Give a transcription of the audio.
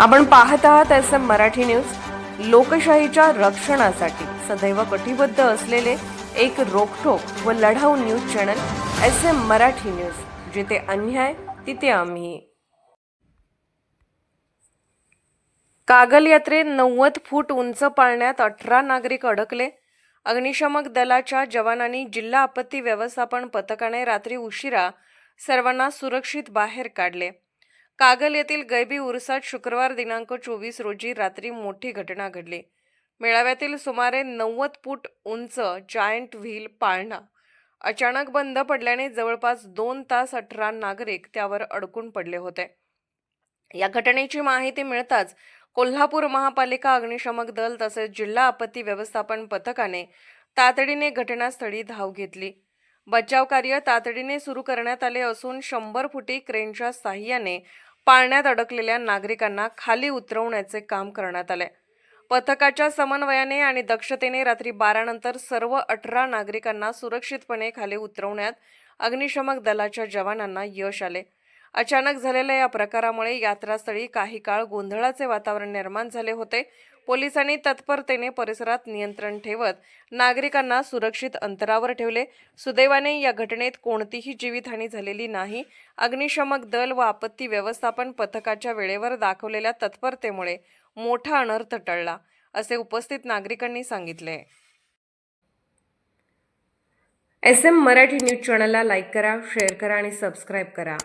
आपण पाहत आहात एस एम मराठी न्यूज. लोकशाहीच्या रक्षणासाठी सदैव कटिबद्ध असलेले एक रोखोक व लढाऊ news channel S M Marathi news. जिथे अन्याय तिथे आम्ही. कागल यात्रेत नव्वद फूट उंच पाळण्यात अठरा नागरिक अडकले. अग्निशमक दलाच्या जवानांनी जिल्हा आपत्ती व्यवस्थापन पथकाने रात्री उशिरा सर्वांना सुरक्षित बाहेर काढले. कागल येथील गैबी उरसात शुक्रवार दिनांक चोवीस रोजी रात्री मोठी घटना घडली. मेळाव्यातील सुमारे नव्वद फूट उंच जायंट व्हील पाळणा अचानक बंद पडल्याने जवळपास दोन तास अठरा नागरिक त्यावर अडकून पडले होते. या घटनेची माहिती मिळताच कोल्हापूर महापालिका अग्निशमक दल तसेच जिल्हा आपत्ती व्यवस्थापन पथकाने तातडीने घटनास्थळी धाव घेतली. बचाव कार्य तातडीने सुरू करण्यात आले असून शंभर फुटी क्रेनच्या साह्याने पाळण्यात अडकलेल्या नागरिकांना खाली उतरवण्याचे काम करण्यात आले. पथकाच्या समन्वयाने आणि दक्षतेने रात्री बारा नंतर सर्व अठरा नागरिकांना सुरक्षितपणे खाली उतरवण्यात अग्निशमक दलाच्या जवानांना यश आले. अचानक झालेल्या या प्रकारामुळे यात्रास्थळी काही काळ गोंधळाचे वातावरण निर्माण झाले होते. पोलिसांनी तत्परतेने परिसरात नियंत्रण ठेवत नागरिकांना सुरक्षित अंतरावर ठेवले. सुदैवाने या घटनेत कोणतीही जीवितहानी झालेली नाही. अग्निशमक दल व आपत्ती व्यवस्थापन पथकाच्या वेळेवर दाखवलेल्या तत्परतेमुळे मोठा अनर्थ टळला असे उपस्थित नागरिकांनी सांगितले. एस एम मराठी न्यूज चॅनलला लाईक करा शेअर करा आणि सबस्क्राईब करा.